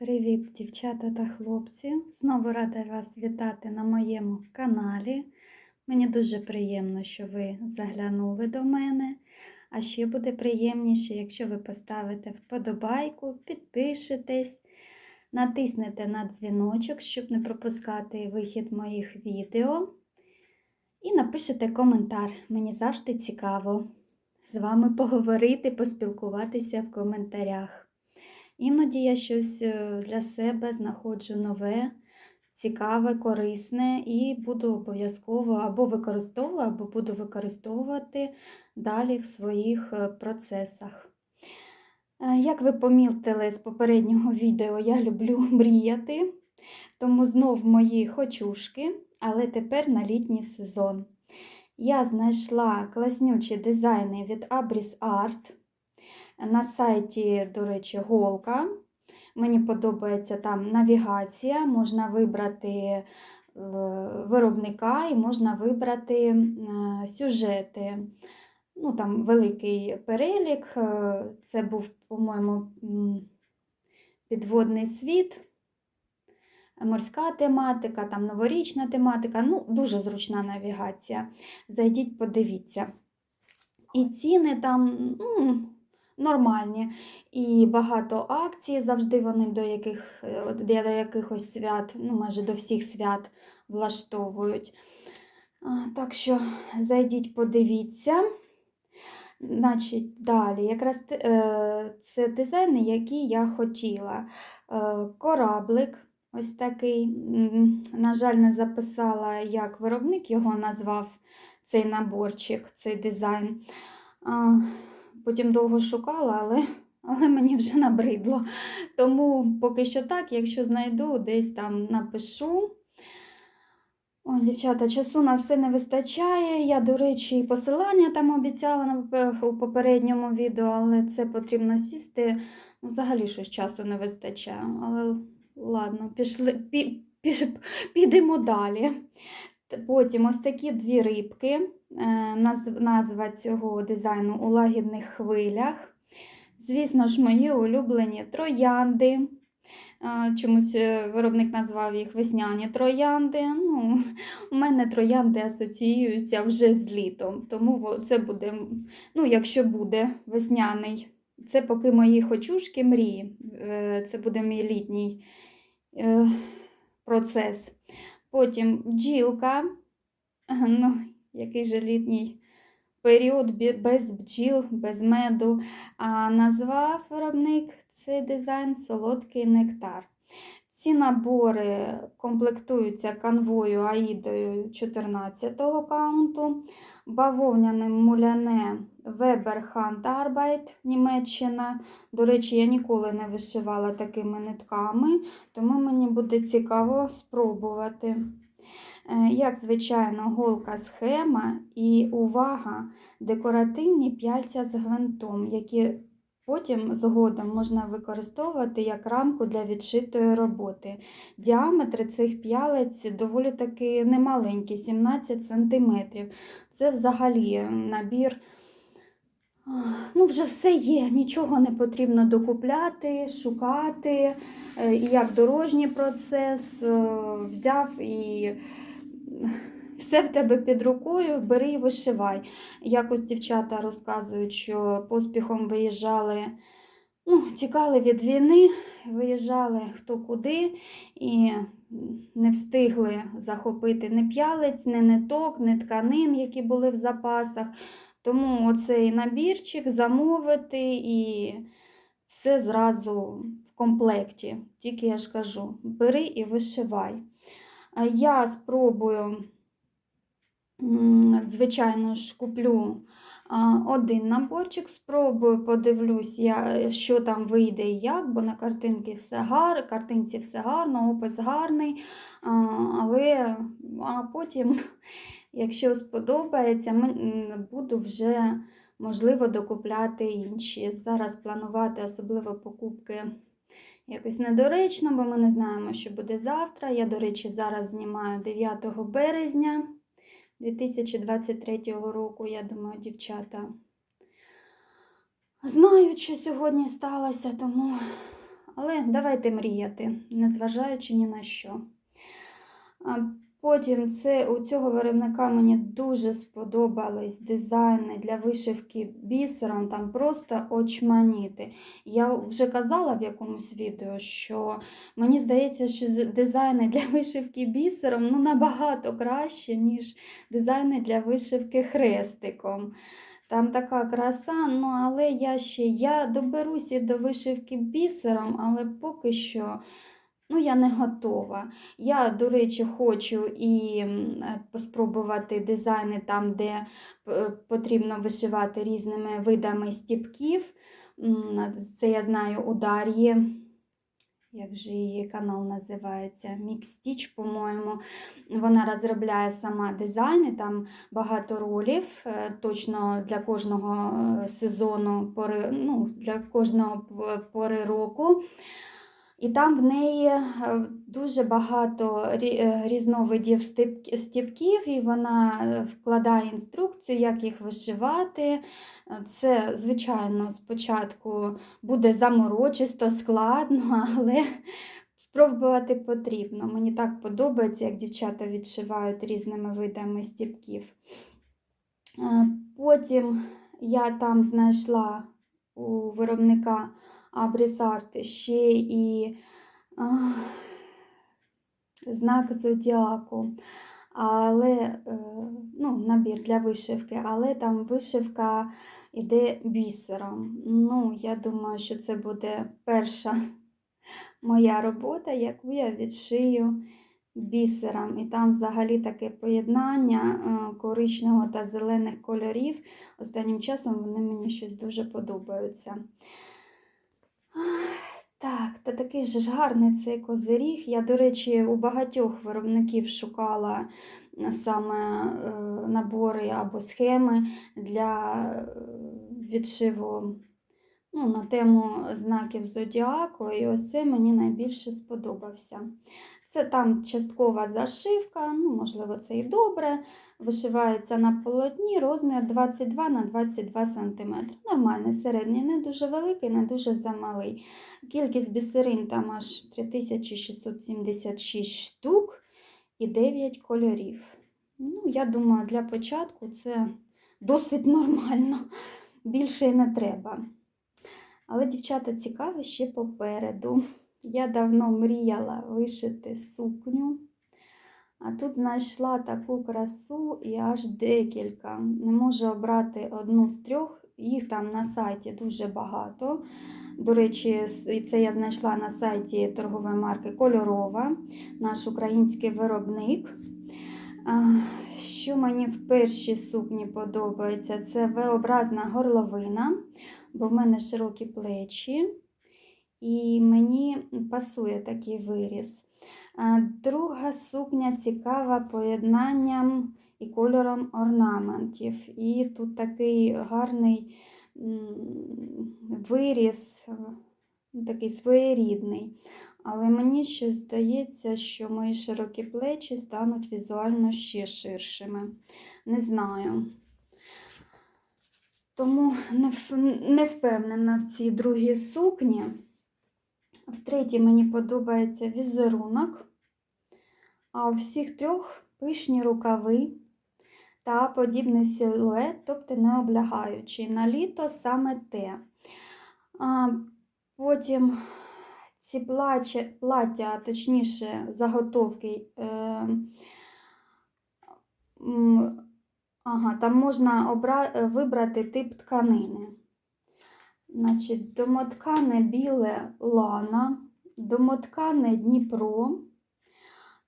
Привіт, дівчата та хлопці! Знову рада вас вітати на моєму каналі. Мені дуже приємно, що ви заглянули до мене. А ще буде приємніше, якщо ви поставите вподобайку, підпишетесь, натиснете на дзвіночок, щоб не пропускати вихід моїх відео. І напишете коментар. Мені завжди цікаво з вами поговорити, поспілкуватися в коментарях. Іноді я щось е, для себе знаходжу нове, цікаве, корисне і буду обов'язково або використовую, або буду використовувати далі в своїх е, процесах. Е, Як ви помітили з попереднього відео, я люблю мріяти, тому знов мої хочушки, але тепер на літній сезон. Я знайшла класнючі дизайни від Abris Art. На сайті, до речі, голка. Мені подобається там навігація, можна вибрати е, виробника і можна вибрати е, сюжети. Ну, Там великий перелік. Е, Це був, по-моєму, підводний світ, морська тематика, там новорічна тематика. Ну, дуже зручна навігація. Зайдіть, подивіться. І ціни там. м, нормальні. І багато акцій, завжди вони до яких, е, до якихось свят, ну майже до всіх свят влаштовують. Так що зайдіть, подивіться. Значить, далі, якраз е, це дизайни, які я хотіла. Е, Кораблик, ось такий. На жаль, не записала, як виробник його назвав цей наборчик, цей дизайн. Потім довго шукала, але, але мені вже набридло. Тому поки що так, якщо знайду, десь там напишу. Ой, дівчата, часу на все не вистачає. Я, до речі, і посилання там обіцяла у попередньому відео, але це потрібно сісти. Ну, взагалі щось часу не вистачає. Але ладно, пішли, пі, піш, підемо далі. Потім ось такі дві рибки. Е, наз- Назва цього дизайну у лагідних хвилях. Звісно ж, мої улюблені троянди. Е, Чомусь е, виробник назвав їх весняні троянди. Ну, у мене троянди асоціюються вже з літом, тому це буде, ну, якщо буде весняний, це поки мої хочушки мрії. Це буде мій літній процес. Потім бджілка. Ну, який же літній період без бджіл, без меду. А назвав виробник цей дизайн солодкий нектар. Ці набори комплектуються канвою Аїдою 14-го каунту, бавовняним муляне Weber Handarbeit Німеччина. До речі, я ніколи не вишивала такими нитками, тому мені буде цікаво спробувати. Е, Як звичайно, голка схема і увага, декоративні п'яльця з гвинтом, які потім згодом можна використовувати як рамку для відшитої роботи. Діаметри цих п'ялець доволі таки немаленькі, 17 см. Це взагалі набір. Ну, вже все є, нічого не потрібно докупляти, шукати. Е, як дорожній процес е, взяв і все в тебе під рукою, бери і вишивай. Якось дівчата розказують, що поспіхом виїжджали, ну, тікали від війни, виїжджали хто куди і не встигли захопити ні п'ялець, ні ниток, ні тканин, які були в запасах. Тому оцей набірчик замовити і все зразу в комплекті. Тільки я ж кажу, бери і вишивай. Я спробую, звичайно ж, куплю один наборчик, спробую, подивлюсь, я, що там вийде і як, бо на картинці все гар, картинці все гарно, опис гарний. Але а потім, якщо сподобається, буду вже, можливо, докупляти інші. Зараз планувати особливо покупки якось недоречно, бо ми не знаємо, що буде завтра. Я, до речі, зараз знімаю 9 березня 2023 року. Я думаю, дівчата знають, що сьогодні сталося, тому Але давайте мріяти, незважаючи ні на що. Потім це у цього виробника мені дуже сподобались дизайни для вишивки бісером, там просто очманіти. Я вже казала в якомусь відео, що мені здається, що дизайни для вишивки бісером ну, набагато краще, ніж дизайни для вишивки хрестиком. Там така краса, ну але я ще я доберуся до вишивки бісером, але поки що ну, я не готова. Я, до речі, хочу і е, поспробувати дизайни там, де е, потрібно вишивати різними видами стіпків. Це я знаю у Дар'ї. Як же її канал називається? Мікстіч, по-моєму. Вона розробляє сама дизайни, там багато ролів, е, точно для кожного сезону, пори, ну, для кожного пори року. І там в неї е, дуже багато е, різновидів стіпків, і вона е, вкладає інструкцію, як їх вишивати. Це, звичайно, спочатку буде заморочисто, складно, але спробувати потрібно. Мені так подобається, як дівчата відшивають різними видами стіпків. Потім я там знайшла у виробника Абрісарти ще і а, знак зодіаку, але е, ну, набір для вишивки, але там вишивка йде бісером. Ну, я думаю, що це буде перша моя робота, яку я відшию бісером. І там взагалі таке поєднання е, коричневого та зелених кольорів. Останнім часом вони мені щось дуже подобаються. Так, та такий же ж гарний цей козиріг. Я, до речі, у багатьох виробників шукала е, саме е, набори або схеми для е, відшиву ну, на тему знаків зодіаку, і ось це мені найбільше сподобався. Це там часткова зашивка, ну, можливо, це і добре. Вишивається на полотні розмір 22 на 22 см. Нормальний, середній, не дуже великий, не дуже замалий. Кількість бісерин там аж 3676 штук і 9 кольорів. Ну, я думаю, для початку це досить нормально. Більше й не треба. Але, дівчата, цікаве ще попереду. Я давно мріяла вишити сукню, а тут знайшла таку красу і аж декілька. Не можу обрати одну з трьох, їх там на сайті дуже багато. До речі, це я знайшла на сайті торгової марки Кольорова, наш український виробник. Що мені в першій сукні подобається, це V-образна горловина, бо в мене широкі плечі, і мені пасує такий виріз. Друга сукня цікава поєднанням і кольором орнаментів. І тут такий гарний виріз, е, такий своєрідний. Але мені щось здається, що мої широкі плечі стануть візуально ще ширшими. Не знаю. Тому не впевнена в цій другій сукні. В третій мені подобається візерунок, а у всіх трьох пишні рукави та подібний силует, тобто не облягаючий. На літо саме те. А, потім ці плаття, а точніше, заготовки. Е, ага, там можна обра... вибрати тип тканини. Значить, домоткане біле лана, домоткане Дніпро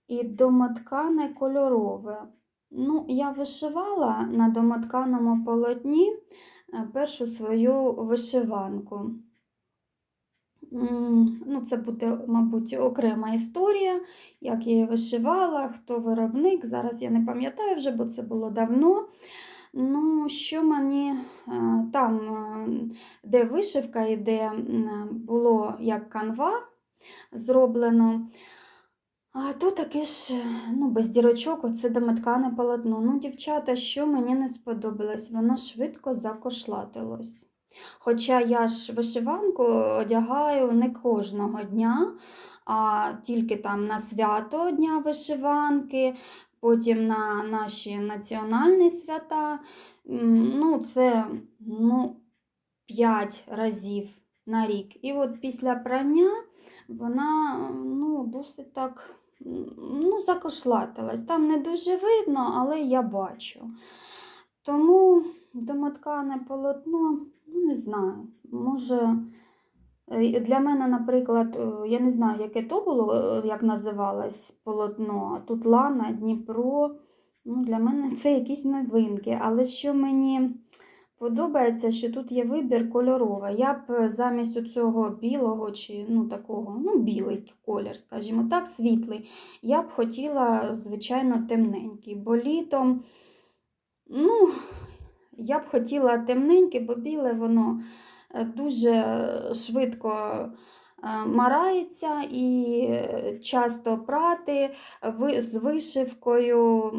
і домоткане кольорове. Ну, я вишивала на домотканому полотні е, першу свою вишиванку. Ну, це буде, мабуть, окрема історія, як я її вишивала, хто виробник. Зараз я не пам'ятаю вже, бо це було давно. Ну, що мені е, там, е, де вишивка і де було як канва зроблено. А то таке ж, е, ну, без дірочок, оце домоткане полотно. Ну, дівчата, що мені не сподобалось, воно швидко закошлатилось. Хоча я ж вишиванку одягаю не кожного дня, а тільки там на свято Дня вишиванки, потім на наші національні свята. Ну, це ну, 5 разів на рік. І от після прання вона ну, досить так ну, закошлатилась. Там не дуже видно, але я бачу. Тому домоткане полотно, ну не знаю, може. Е, Для мене, наприклад, е, я не знаю, яке то було, е, як називалось полотно. Тут Лана, Дніпро. Ну, для мене це якісь новинки. Але що мені подобається, що тут є вибір кольоровий. Я б замість цього білого чи ну, такого, ну, білий колір, скажімо так, світлий, я б хотіла, звичайно, темненький. Бо літом, ну, я б хотіла темненьке, бо біле воно дуже швидко е, марається і е, часто прати з вишивкою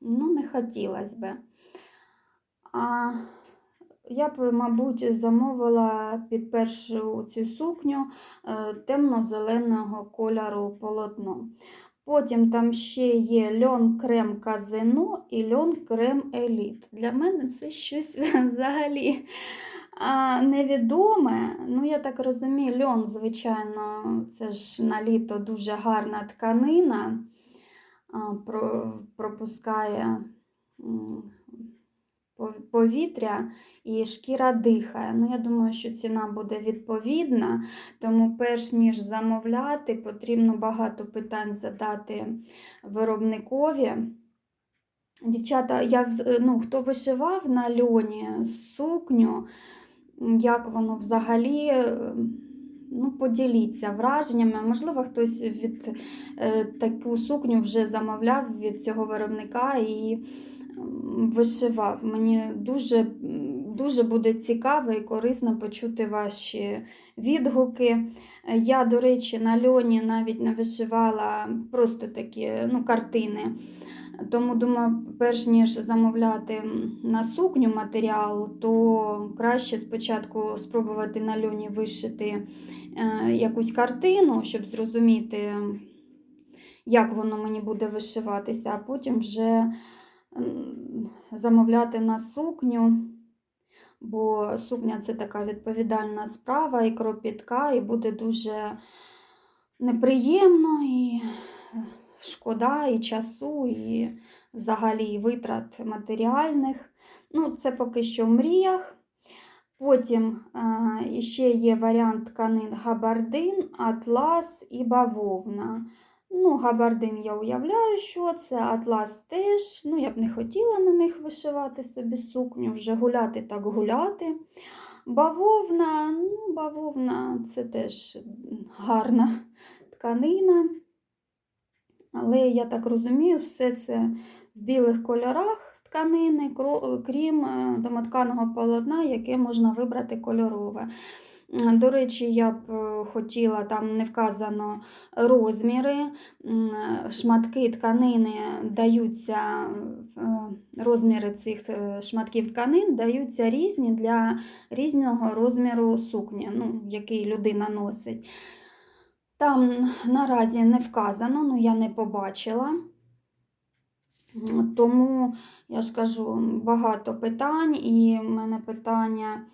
ну, не хотілося би. А я б, мабуть, замовила під першу цю сукню е, темно-зеленого кольору полотно. Потім там ще є льон крем казино і льон крем еліт. Для мене це щось взагалі а, невідоме. Ну, я так розумію, льон, звичайно, це ж на літо дуже гарна тканина, пропускає повітря і шкіра дихає. Ну, я думаю, що ціна буде відповідна, тому перш ніж замовляти, потрібно багато питань задати виробникові. Дівчата, я, ну, хто вишивав на льоні сукню, як воно взагалі, ну, поділіться враженнями. Можливо, хтось від е, таку сукню вже замовляв від цього виробника і вишивав. Мені дуже, дуже буде цікаво і корисно почути ваші відгуки. Я, до речі, на льоні навіть не вишивала просто такі ну, картини. Тому думаю, перш ніж замовляти на сукню матеріал, то краще спочатку спробувати на льоні вишити е, якусь картину, щоб зрозуміти, як воно мені буде вишиватися, а потім вже замовляти на сукню. Бо сукня це така відповідальна справа і кропітка, і буде дуже неприємно, і шкода, і часу, і взагалі витрат матеріальних. Ну, це поки що в мріях. Потім е, ще є варіант тканин габардин, атлас і бавовна. Ну, габардин я уявляю, що це, атлас теж. Ну, я б не хотіла на них вишивати собі сукню, вже гуляти так гуляти. Бавовна, ну, бавовна це теж гарна тканина. Але я так розумію, все це в білих кольорах тканини, крім е, домотканого полотна, яке можна вибрати кольорове. До речі, я б е, хотіла, там не вказано розміри, шматки тканини даються, е, розміри цих е, шматків тканин даються різні для різного розміру сукні, ну, який людина носить. Там наразі не вказано, ну я не побачила. Тому я ж кажу, багато питань, і в мене питання,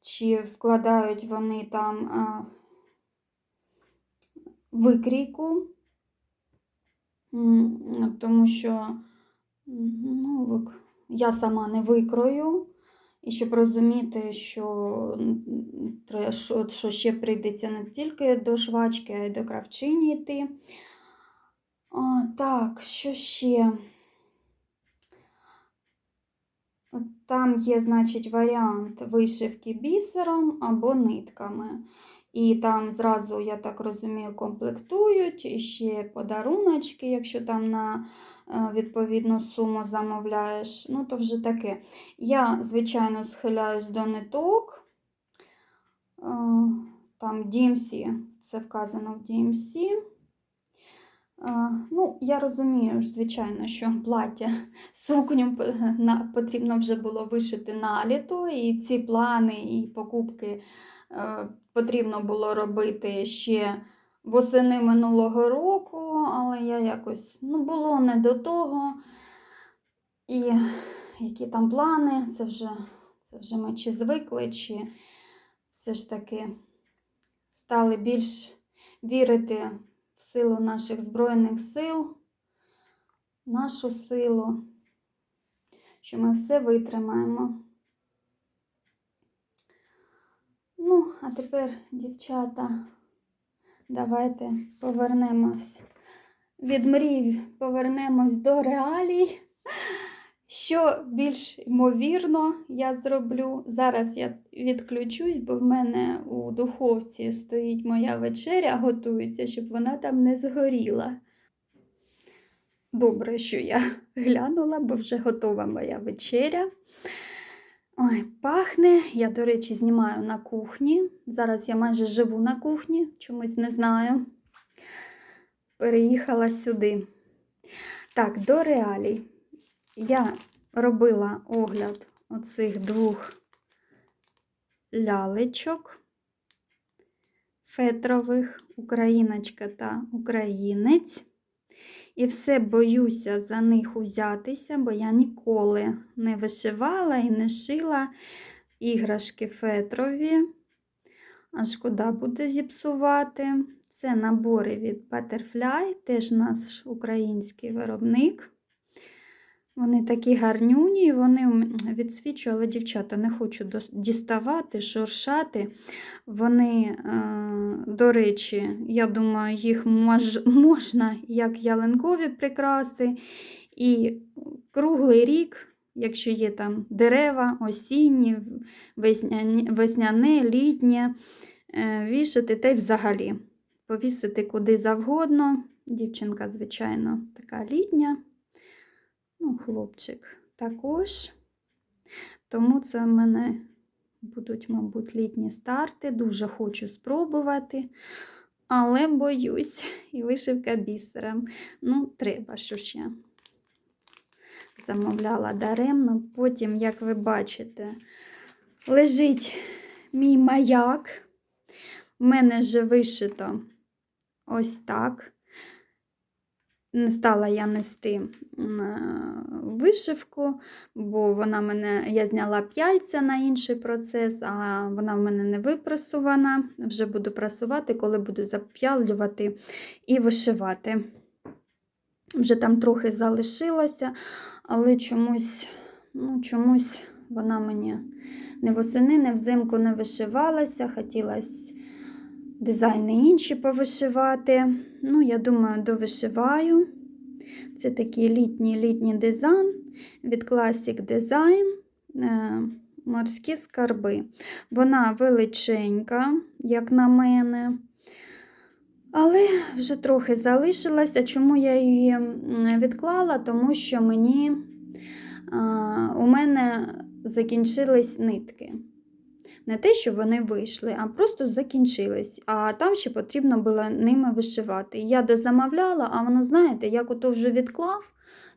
чи вкладають вони там викрійку, тому що ну, я сама не викрою. І щоб розуміти, що, що, ще прийдеться не тільки до швачки, а й до кравчині йти. А, так, що ще? Там є, значить, варіант вишивки бісером або нитками. І там зразу, я так розумію, комплектують, і ще подаруночки, якщо там на відповідну суму замовляєш. Ну, то вже таке. Я, звичайно, схиляюсь до ниток. Е, Там DMC, це вказано в DMC. Ну, я розумію, звичайно, що плаття, сукню потрібно вже було вишити на літо, і ці плани і покупки е, потрібно було робити ще восени минулого року, але я якось ну, було не до того. І які там плани, це вже, це вже ми чи звикли, чи все ж таки стали більш вірити в силу наших Збройних сил, нашу силу, що ми все витримаємо. Ну, а тепер, дівчата, давайте повернемось від мрій, повернемось до реалій. Що більш ймовірно я зроблю. Зараз я відключусь, бо в мене у духовці стоїть моя вечеря, готується, щоб вона там не згоріла. Добре, що я глянула, бо вже готова моя вечеря. Ой, пахне. Я, до речі, знімаю на кухні. Зараз я майже живу на кухні, чомусь не знаю. Переїхала сюди. Так, до реалій. Я робила огляд оцих двох лялечок фетрових, україночка та українець. І все боюся за них узятися, бо я ніколи не вишивала і не шила іграшки фетрові. А шкода буде зіпсувати. Це набори від Butterfly, теж наш український виробник. Вони такі гарнюні, вони у але дівчата не хочу діставати, шуршати. Вони, е, до речі, я думаю, їх мож, можна як ялинкові прикраси. І круглий рік, якщо є там дерева, осінні, весняне, літнє, е, вішати та й взагалі повісити куди завгодно. Дівчинка, звичайно, така літня. Ну, хлопчик також. Тому це в мене будуть, мабуть, літні старти. Дуже хочу спробувати, але боюсь, і вишивка бісером. Ну, треба, що ж я замовляла даремно. Потім, як ви бачите, лежить мій маяк. У мене вже вишито ось так. Не стала я нести е, вишивку, бо вона мене, я зняла п'яльця на інший процес, а вона в мене не випрасувана. Вже буду прасувати, коли буду зап'ялювати і вишивати. Вже там трохи залишилося, але чомусь, ну, чомусь вона мені не восени, не взимку не вишивалася. Хотілося дизайни інші повишивати. Ну, я думаю, довишиваю. Це такий літній літній дизайн від Classic Design е, морські скарби. Вона величенька, як на мене. Але вже трохи залишилася. Чому я її відклала? Тому що мені а, у мене закінчились нитки. Не те, що вони вийшли, а просто закінчились. А там ще потрібно було ними вишивати. Я дозамовляла, а воно, знаєте, як ото вже відклав,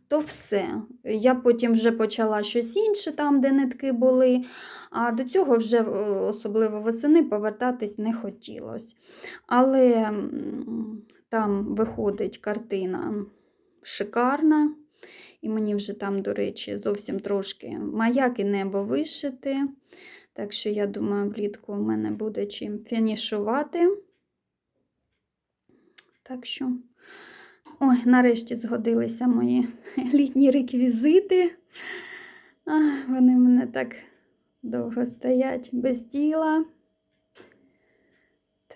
то все. Я потім вже почала щось інше, там, де нитки були, а до цього вже, е, особливо восени, повертатись не хотілося. Але там виходить картина шикарна. І мені вже там, до речі, зовсім трошки маяк і небо вишити. Так що, я думаю, влітку у мене буде чим фінішувати. Так що, ой, нарешті згодилися мої літні реквізити. Ах, вони в мене так довго стоять без діла.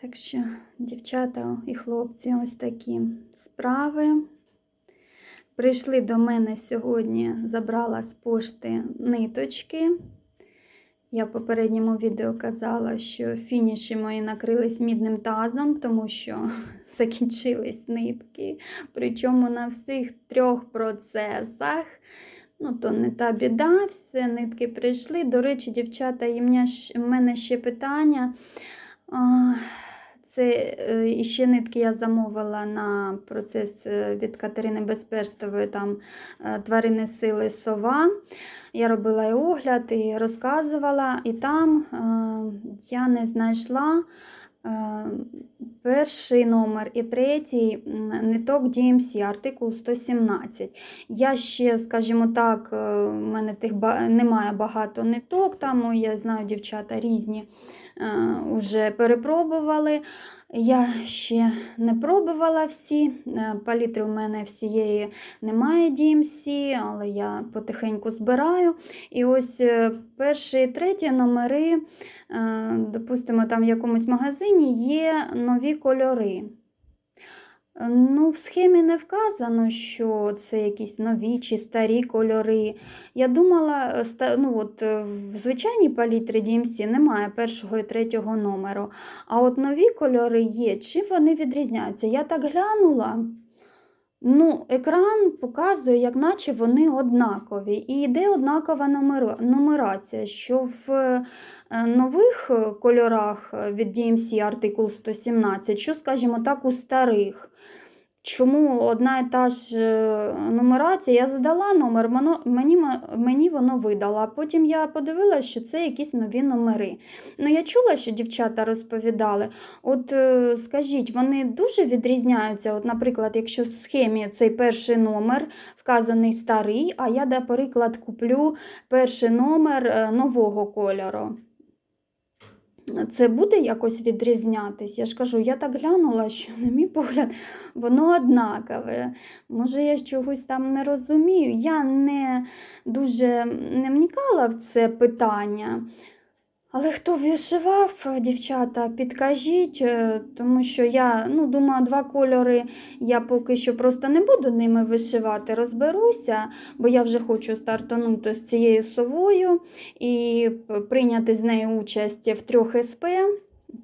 Так що, дівчата і хлопці, ось такі справи. Прийшли до мене сьогодні, забрала з пошти ниточки. Я в попередньому відео казала, що фініші мої накрились мідним тазом, тому що закінчились нитки. Причому на всіх трьох процесах. Ну, то не та біда, все, нитки прийшли. До речі, дівчата, і в мене ще питання. Це е, ще нитки я замовила на процес е, від Катерини Безперстової, там е, тварини сили сова. Я робила і огляд, і розказувала, і там я не знайшла перший номер і третій ниток DMC, артикул 117. Я ще, скажімо так, е, в мене тих ба- немає багато ниток, там я знаю, дівчата різні вже перепробували. Я ще не пробувала всі. Е, Палітри у мене всієї немає DMC, але я потихеньку збираю. І ось е, перші і треті номери, е, допустимо, там в якомусь магазині є нові кольори. Ну, в схемі не вказано, що це якісь нові чи старі кольори. Я думала, е, ну, от, е, в звичайній палітрі DMC немає першого і третього номеру. А от нові кольори є. Чим вони відрізняються? Я так глянула. Ну, екран показує, як наче вони однакові. І йде однакова нумерація, що в е, нових е, кольорах е, від DMC артикул 117, що, скажімо так, у старих. Чому одна і та ж е, нумерація? Я задала номер, мені, мені воно видало. А потім я подивилася, що це якісь нові номери. Ну, я чула, що дівчата розповідали. От е, скажіть, вони дуже відрізняються. От, наприклад, якщо в схемі цей перший номер вказаний старий, а я, наприклад, куплю перший номер е, нового кольору. Це буде якось відрізнятись? Я ж кажу, я так глянула, що, на мій погляд, воно однакове. Може, я чогось там не розумію. Я не дуже не вникала в це питання. Але хто вишивав, дівчата, підкажіть, е, тому що я ну, думаю, два кольори я поки що просто не буду ними вишивати, розберуся, бо я вже хочу стартанути з цією совою і прийняти з нею участь в трьох СП.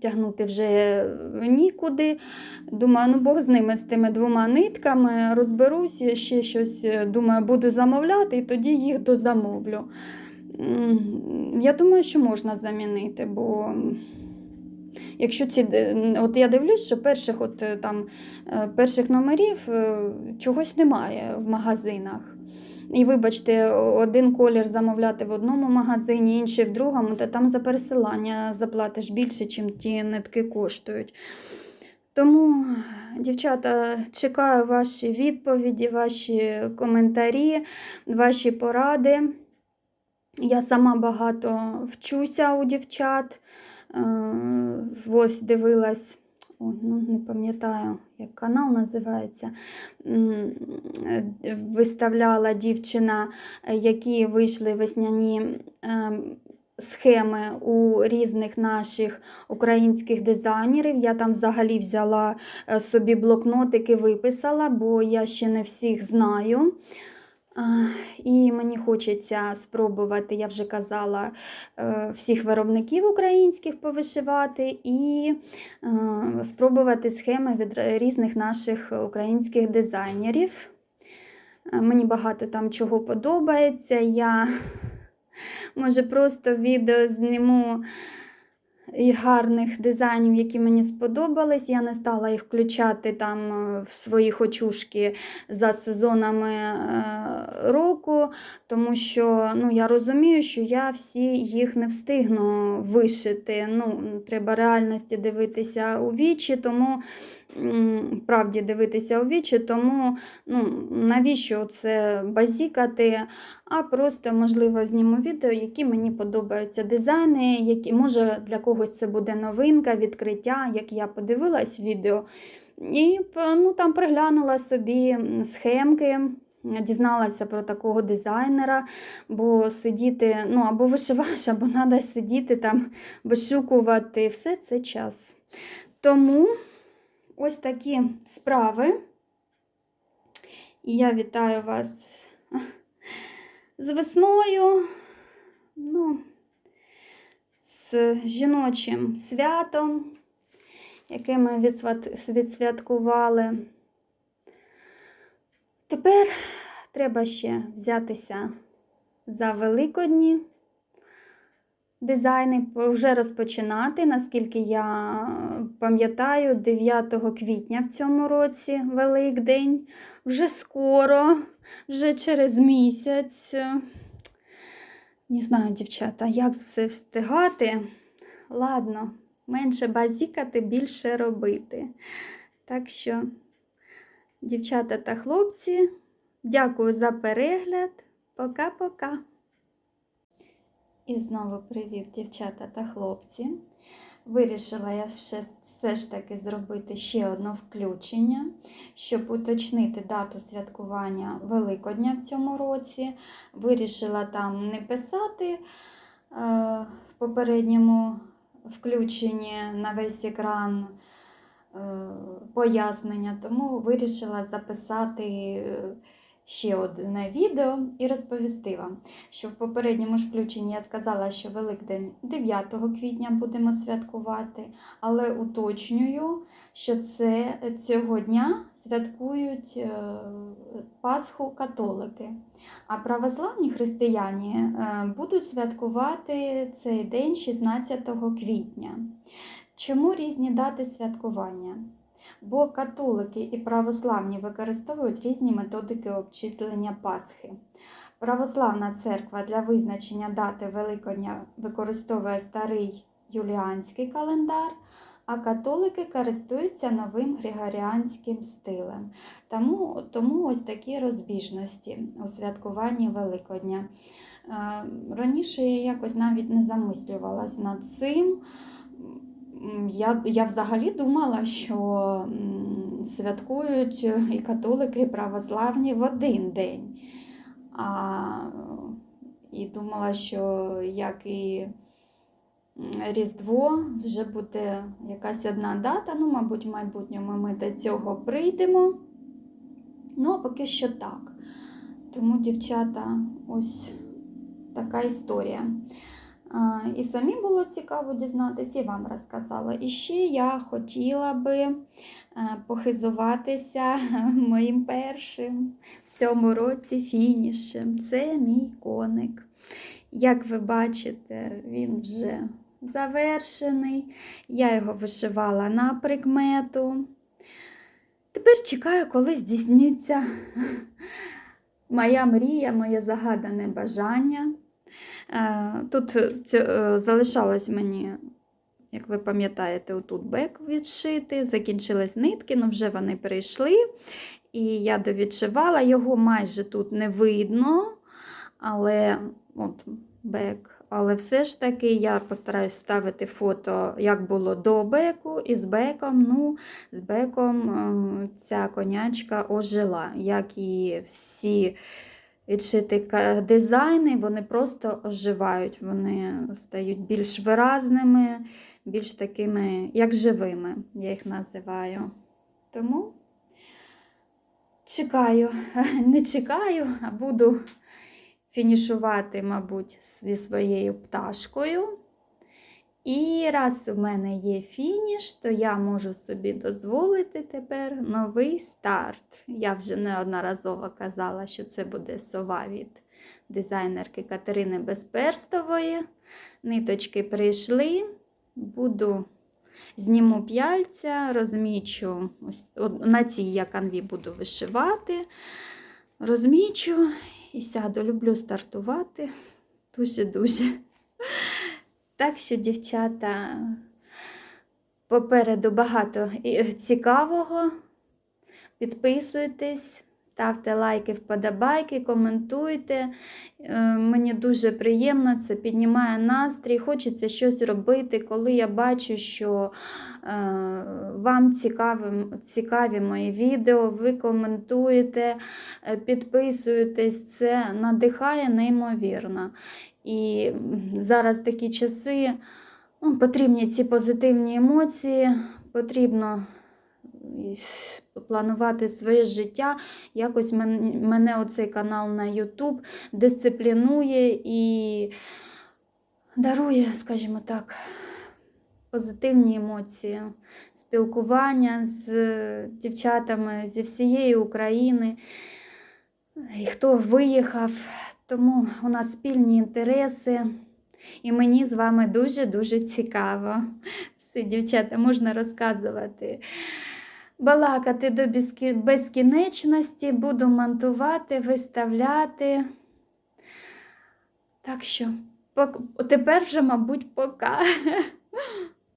Тягнути вже нікуди. Думаю, ну Бог з ними, з тими двома нитками, розберусь, ще щось, е, думаю, буду замовляти і тоді їх дозамовлю. Я думаю, що можна замінити, бо якщо ці, от я дивлюсь, що перших, от, е, там, е, перших номерів е, чогось немає в магазинах. І вибачте, один колір замовляти в одному магазині, інший в другому, та там за пересилання заплатиш більше, чим ті нитки коштують. Тому, дівчата, чекаю ваші відповіді, ваші коментарі, ваші поради. Я сама багато вчуся у дівчат. Е, Ось дивилась, ой, ну, не пам'ятаю, як канал називається. Е, Виставляла дівчина, які вийшли весняні е, схеми у різних наших українських дизайнерів. Я там взагалі взяла собі блокнотики, виписала, бо я ще не всіх знаю. І мені хочеться спробувати, я вже казала, е, всіх виробників українських повишивати і е, спробувати схеми від різних наших українських дизайнерів. Е, Мені багато там чого подобається. Я може просто відео зніму і гарних дизайнів, які мені сподобались. Я не стала їх включати там е, в свої хочушки за сезонами е, року, тому що ну, я розумію, що я всі їх не встигну вишити. Ну, треба реальності дивитися у вічі, тому правді дивитися у вічі, тому ну, навіщо це базікати, а просто, можливо, зніму відео, які мені подобаються дизайни, які, може для когось це буде новинка, відкриття, як я подивилась відео. І ну, там приглянула собі схемки. Дізналася про такого дизайнера, бо сидіти, ну або вишиваєш, або треба сидіти там, вишукувати. Все це час. Тому ось такі справи. І я вітаю вас з весною, ну, з жіночим святом, яке ми відсвяткували. Тепер треба ще взятися за Великодні. Дизайни вже розпочинати. Наскільки я пам'ятаю, 9 квітня в цьому році Великдень. Вже скоро, вже через місяць. Не знаю, дівчата, як все встигати. Ладно, менше базікати, більше робити. Так що, дівчата та хлопці, дякую за перегляд. Пока-пока. І знову привіт, дівчата та хлопці. Вирішила я все, все ж таки зробити ще одне включення, щоб уточнити дату святкування Великодня в цьому році. Вирішила там не писати е, в попередньому включенні на весь екран е, пояснення, тому вирішила записати. Ще одне відео і розповісти вам, що в попередньому ж включенні я сказала, що Великдень 9 квітня будемо святкувати, але уточнюю, що це цього дня святкують е, Пасху католики. А православні християні е, будуть святкувати цей день 16 квітня. Чому різні дати святкування? Бо католики і православні використовують різні методики обчислення Пасхи. Православна церква для визначення дати Великодня використовує старий юліанський календар, а католики користуються новим григоріанським стилем. Тому, тому ось такі розбіжності у святкуванні Великодня. Е, Раніше я якось навіть не замислювалась над цим. Я, я взагалі думала, що святкують і католики, і православні в один день. А, і думала, що як і Різдво вже буде якась одна дата. Ну, мабуть, в майбутньому ми до цього прийдемо. Ну, а поки що так. Тому, дівчата, ось така історія. І самі було цікаво дізнатися, і вам розказала. І ще я хотіла би е, похизуватися моїм першим в цьому році фінішем. Це мій коник. Як ви бачите, він вже завершений. Я його вишивала на прикмету. Тепер чекаю, коли здійсниться моя мрія, моє загадане бажання. Е, Тут е, залишалось мені, як ви пам'ятаєте, отут бек відшити, закінчились нитки, але вже вони прийшли. І я довідшивала, його майже тут не видно, але от бек. Але все ж таки я постараюсь ставити фото, як було до беку, і з беком. Ну, з беком е, ця конячка ожила, як і всі відшити дизайни, вони просто оживають, вони стають більш виразними, більш такими, як живими, я їх називаю. Тому чекаю, не чекаю, а буду фінішувати, мабуть, зі своєю пташкою. І раз у мене є фініш, то я можу собі дозволити тепер новий старт. Я вже неодноразово казала, що це буде сова від дизайнерки Катерини Безперстової. Ниточки прийшли, буду зніму п'яльця, розмічу, на цій я канві буду вишивати, розмічу і сяду. Люблю стартувати дуже-дуже. Так що, дівчата, попереду багато цікавого. Підписуйтесь, ставте лайки, вподобайки, коментуйте. Е, Мені дуже приємно, це піднімає настрій. Хочеться щось робити, коли я бачу, що е, вам цікаві, цікаві мої відео, ви коментуєте, е, підписуєтесь, це надихає неймовірно. І зараз такі часи ну, потрібні ці позитивні емоції, потрібно планувати своє життя. Якось мен- мене оцей канал на YouTube дисциплінує і дарує, скажімо так, позитивні емоції, спілкування з дівчатами зі всієї України. І хто виїхав, тому у нас спільні інтереси. І мені з вами дуже-дуже цікаво. Все, дівчата, можна розказувати. Балакати до безкінечності, буду монтувати, виставляти. Так що, тепер вже, мабуть, пока.